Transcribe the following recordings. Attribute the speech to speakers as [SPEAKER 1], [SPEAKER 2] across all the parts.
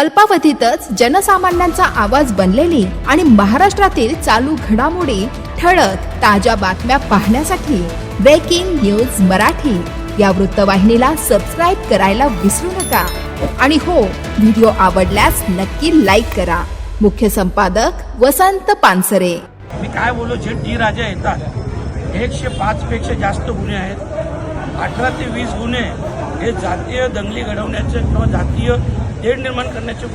[SPEAKER 1] अल्पावधीतच जनसामान्यांचा आवाज बनलेली आणि महाराष्ट्रातील चालू घडामोडी ठळक ताज्या बातम्या पाहण्यासाठी ब्रेकिंग न्यूज मराठी. या वृत्तवाहिनीला सबस्क्राईब करायला विसरू नका. आणि हो व्हिडिओ आवडल्यास नक्की लाईक करा. मुख्य संपादक वसंत पानसरे.
[SPEAKER 2] मी काय बोलू जे डी राजा येतात एकशे पाच पेक्षा जास्त गुन्हे आहेत. अठरा ते वीस गुन्हे हे जातीय दंगली घडवण्याचे किंवा जातीय तेढ निर्माण करण्याचे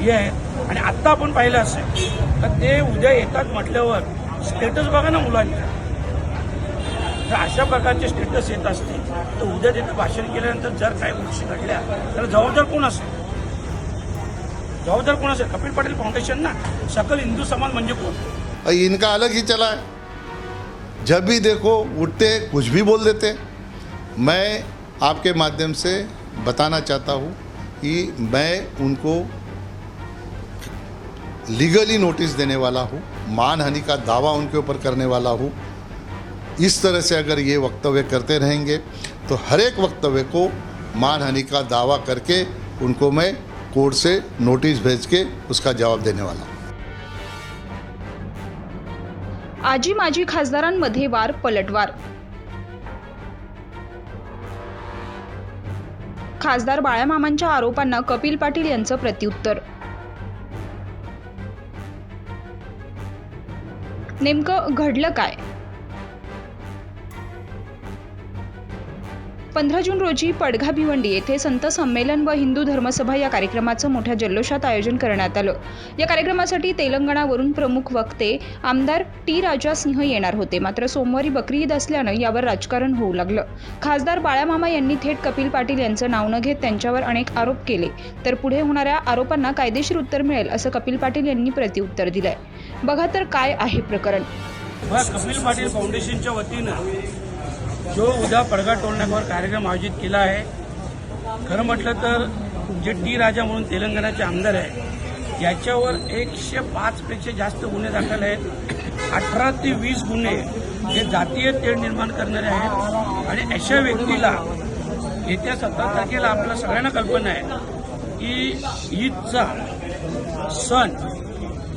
[SPEAKER 2] हे आहे. आणि आत्ता आपण पाहिलं असेल तर ते उद्या येतात म्हटल्यावर स्टेटस बघा ना मुलांच्या तर अशा प्रकारचे स्टेटस येत असतील तर उद्या तिथे भाषण केल्यानंतर जर काही गोष्टी घडल्या तर जबाबदार कोण असेल? जबाबदार कोण असेल? कपिल पाटील फाउंडेशन ना? सकल हिंदू समाज म्हणजे कोण?
[SPEAKER 3] इनका अलग ही चला है। जब भी देखो उठते कुछ भी बोल देते। मैं आपके माध्यम से बताना चाहता हूँ कि मैं उनको लीगली नोटिस देने वाला हूँ, मानहानि का दावा उनके ऊपर करने वाला हूँ। इस तरह से अगर ये वक्तव्य करते रहेंगे तो हर एक वक्तव्य को मानहानि का दावा करके उनको मैं कोर्ट से नोटिस भेज के उसका जवाब देने वाला हूँ।
[SPEAKER 4] आजी माजी खासदारांमध्ये वार, पलटवार। खासदार बाळामामांच्या आरोपांना कपिल पाटील यांचं प्रत्युत्तर. नेमकं घडलं काय? पंधरा जून रोजी पडघा भिवंडी येथे संत संमेलन व हिंदू धर्मसभा या कार्यक्रमाचं मोठ्या जल्लोषात आयोजन करण्यात आलं. या कार्यक्रमासाठी तेलंगणावरून प्रमुख वक्ते आमदार टी राजा सिंह येणार होते. मात्र सोमवारी बकरी ईद असल्यानं यावर राजकारण होऊ लागलं. खासदार बाळामामा यांनी थेट कपिल पाटील यांचं नाव न घेत त्यांच्यावर अनेक आरोप केले. तर पुढे होणाऱ्या आरोपांना कायदेशीर उत्तर मिळेल असं कपिल पाटील यांनी प्रतिउत्तर दिलंय. बघा तर काय आहे प्रकरण.
[SPEAKER 2] कपिल पाटील फाउंडेशनच्या वतीनं जो उद्या पडगा टोलनाक्यावर कार्यक्रम आयोजित केला आहे खरं म्हटलं तर जे टी राजा म्हणून तेलंगणाचे आमदार आहे याच्यावर एकशे पाचपेक्षा जास्त गुन्हे दाखल आहेत. अठरा ते वीस गुन्हे हे जातीय तेढ निर्माण करणारे आहेत. आणि अशा व्यक्तीला येत्या सतरा तारखेला आपल्या सगळ्यांना कल्पना आहे की ईदचा सण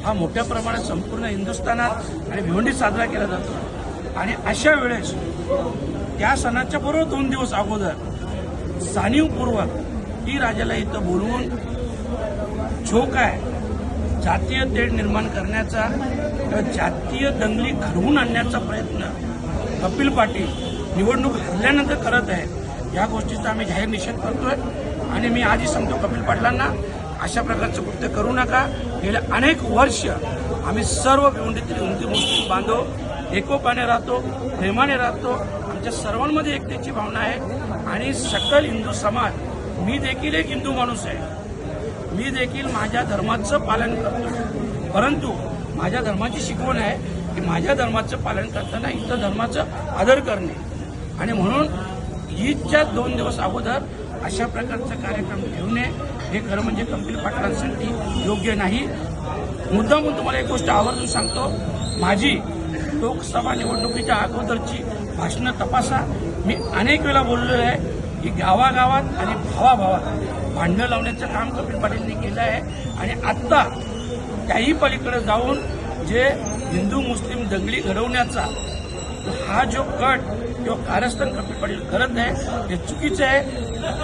[SPEAKER 2] हा मोठ्या प्रमाणात संपूर्ण हिंदुस्थानात आणि भिवंडीत साजरा केला जातो. आणि अशा वेळेस त्या सणाच्या बरोबर दोन दिवस अगोदर जाणीवपूर्वक ती राजाला इथं बोलवून जो काय जातीय तेढ निर्माण करण्याचा किंवा जातीय दंगली घडवून आणण्याचा प्रयत्न कपिल पाटील निवडणूक हरल्यानंतर करत आहे या गोष्टीचा आम्ही जाहीर निषेध करतोय. आणि मी आधी सांगतो कपिल पाटलांना अशा प्रकारचं कृत्य करू नका. गेल्या अनेक वर्ष आम्ही सर्व भिवंडीतील हिंदू मुस्लिम बांधव एकोपाने राहतो प्रेमाने राहतो आमच्या सर्वांमध्ये एकतेची भावना आहे. आणि सकल हिंदू समाज मी देखील एक हिंदू माणूस आहे. मी देखील माझ्या धर्माचं पालन करतो. परंतु माझ्या धर्माची शिकवण आहे की माझ्या धर्माचं पालन करताना इतर धर्माचं आदर करणे. आणि म्हणून ईदच्या दोन दिवस अगोदर अशा प्रकारचा कार्यक्रम घेऊ नये. हे खरं म्हणजे कपिल पाटलांसाठी योग्य नाही. मुद्दामून तुम्हाला एक गोष्ट आवर्जून सांगतो. माझी लोकसभा निवडणुकीच्या अगोदरची भाषणं तपासा. मी अनेक वेळा बोललेलो आहे की गावागावात आणि भावाभावात भांडणं लावण्याचं काम कपिल पाटीलनी केलं आहे. आणि आत्ता त्याही पलीकडे जाऊन जे हिंदू मुस्लिम दंगली घडवण्याचा हा जो कट किंवा कारस्थान कपिल पाटील करत आहे हे चुकीचं आहे.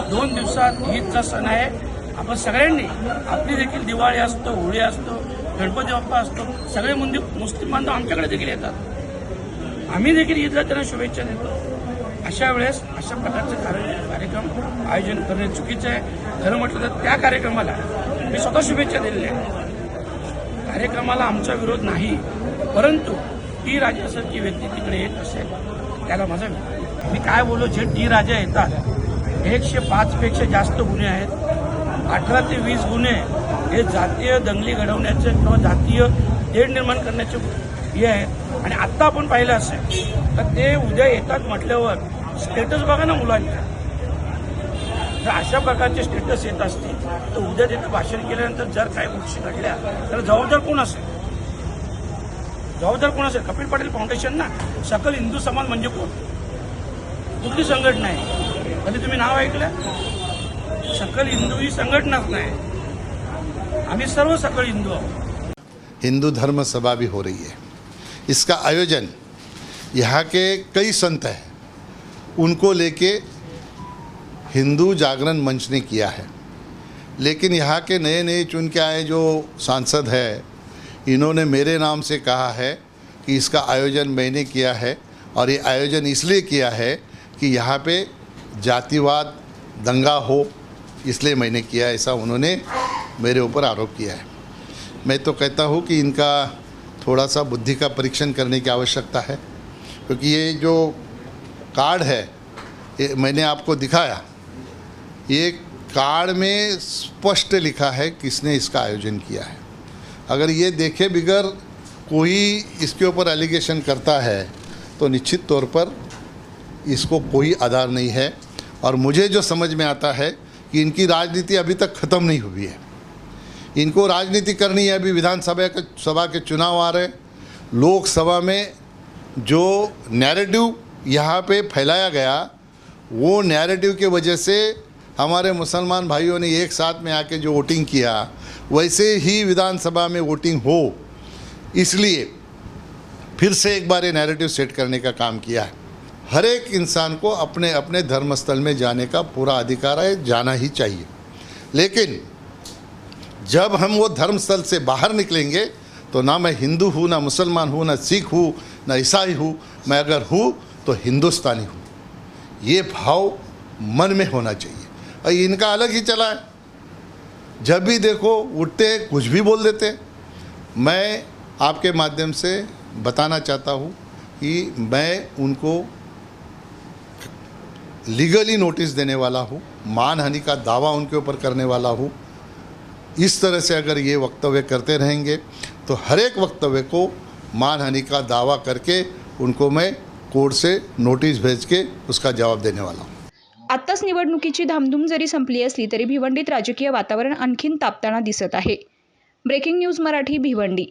[SPEAKER 2] दोन दिवसात ईदचा सण आहे. आपण सगळ्यांनी आपली देखील दिवाळी असतो होळी असतो गणपती बाप्पा असतो सगळे मंदिर मुस्लिम बांधव आमच्याकडे देखील येतात. आम्ही देखील ईदला त्यांना शुभेच्छा देतो. अशा वेळेस अशा प्रकारचे कार्यक्रम आयोजन करणे चुकीचं आहे. खरं म्हटलं तर त्या कार्यक्रमाला मी स्वतः शुभेच्छा दिलेल्या आहेत. कार्यक्रमाला आमचा विरोध नाही परंतु टी राजासारखी व्यक्ती तिकडे येत असेल त्याला माझा मी काय बोलू जे टी राजा येतात एकशे पाचपेक्षा जास्त गुन्हे आहेत. अठरा ते वीस गुन्हे हे जातीय दंगली घडवण्याचे किंवा जातीय तेढ निर्माण करण्याचे हे आहेत. आणि आत्ता आपण पाहिलं असेल तर ते उद्या येतात म्हटल्यावर स्टेटस बघा ना मुलांच्या जर अशा प्रकारचे स्टेटस येत असतील तर उद्या तिथं भाषण केल्यानंतर जर काही गोष्टी घडल्या तर जबाबदार कोण असेल? जबाबदार कोण असेल? कपिल पाटील फाउंडेशन ना? सकल हिंदू समाज म्हणजे कोण? कुठली संघटना आहे? कधी तुम्ही नाव ऐकलं? सकल हिंदू ही संघटनाच नाही. आम्ही सर्व सकल हिंदू आहोत.
[SPEAKER 3] हिंदू धर्म सभा भी हो रही है। इसका आयोजन यहाँ के कई संत हैं। उनको लेके हिंदू जागरण मंच ने किया है। लेकिन यहाँ के नए नए चुन के आए जो सांसद हैं, इन्होंने मेरे नाम से कहा है कि इसका आयोजन मैंने किया है और ये आयोजन इसलिए किया है कि यहाँ पे जातिवाद दंगा हो, इसलिए मैंने किया ऐसा उन्होंने मेरे ऊपर आरोप किया है। मैं तो कहता हूँ कि इनका थोड़ा सा बुद्धि का परीक्षण करने की आवश्यकता है, क्योंकि ये जो कार्ड है, ये मैंने आपको दिखाया, ये कार्ड में स्पष्ट लिखा है किसने इसका आयोजन किया है। अगर ये देखे बिगर कोई इसके ऊपर एलिगेशन करता है तो निश्चित तौर पर इसको कोई आधार नहीं है। और मुझे जो समझ में आता है कि इनकी राजनीति अभी तक ख़त्म नहीं हुई है। इनको राजनीति करनी है, अभी विधानसभा के, सभा के चुनाव आ रहे लोकसभा में जो नैरेटिव यहाँ पे फैलाया गया, वो नैरेटिव के वजह से हमारे मुसलमान भाइयों ने एक साथ में आके जो वोटिंग किया, वैसे ही विधानसभा में वोटिंग हो। इसलिए फिर से एक बार ये नैरेटिव सेट करने का काम किया है। हर एक इंसान को अपने अपने धर्मस्थल में जाने का पूरा अधिकार है, जाना ही चाहिए। लेकिन जब हम वो धर्मस्थल से बाहर निकलेंगे तो ना मैं हिंदू हूँ, ना मुसलमान हूँ, ना सिख हूँ, ना ईसाई हूँ, मैं अगर हूँ तो हिंदुस्तानी हूँ। ये भाव मन में होना चाहिए। और इनका अलग ही चला है। जब भी देखो, उठते, कुछ भी बोल देते। मैं आपके माध्यम से बताना चाहता हूँ कि मैं उनको लीगली नोटिस देने वाला हूँ, मानहानि का दावा उनके ऊपर करने वाला हूँ। इस तरह से अगर ये वक्तव्य करते रहेंगे तो हर एक वक्तव्य को मानहानि का दावा करके उनको मैं कोर्ट से नोटिस भेज के उसका जवाब देने वाला हूँ।
[SPEAKER 4] आत्ताच निवडणुकीची धामधूम जरी संपली असली तरी भिवंडीत राजकीय वातावरण आणखीन तापताना दिसत आहे. Breaking news Marathi Bhiwandi.